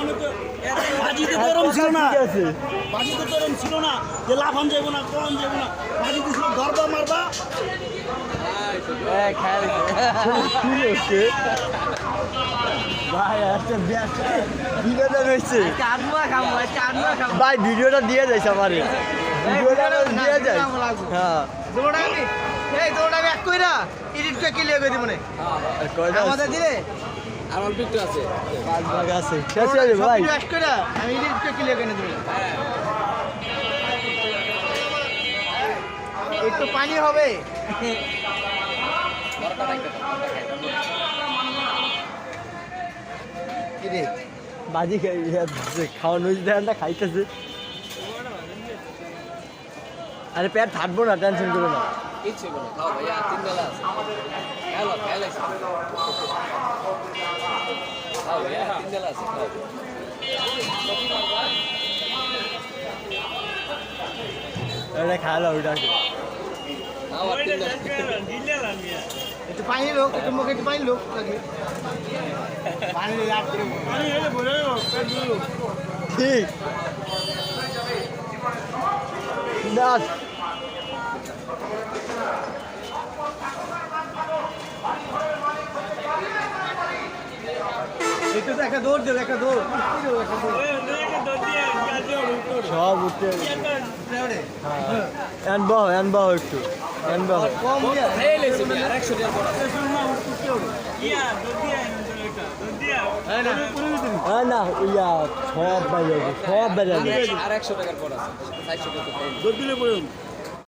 বাজিতে তো এরম ছিল না। বাজিতে তো এরম ছিল না। যে লাফান যাব না যাব না বাজিতে ছিল ধরবা মারবা। ভাই ভিডিওটা দিয়ে যাইছে আমার। ভিডিওটা দিয়ে যায় হ্যাঁ। এক কইরা এডিট করে ক্লিয়ার করে দিব মনে আর পাঁচ ভাগ আছে। শেষ হয়ে যাবে ভাই। আমি একটু পানি হবে। বাজি খাওয়ানো দেখেন না খাইতেছে। আরে পেট থাকব না টেনশন করো না। খাও ভাইয়া তিন বেলা আছে খেলো খেলাইছি খাও ভাইয়া তিন বেলা আছে খাও এটা খাওয়ালো ওইটাকে খাও আর তিন বেলা একটু পানি লোক একটু মুখে একটু পানি লোক ঠিক একটু তো একটা দৌড় দেবে একটা দৌড়। সব উঠে এন বাহ এন বাহ একটু এন বাহ কম দিয়ে খেয়ে লেছি আর একশো টাকা পড়া হ্যাঁ না ইয়া সব বাজাবে সব বাজাবে আর একশো টাকার পড়া আছে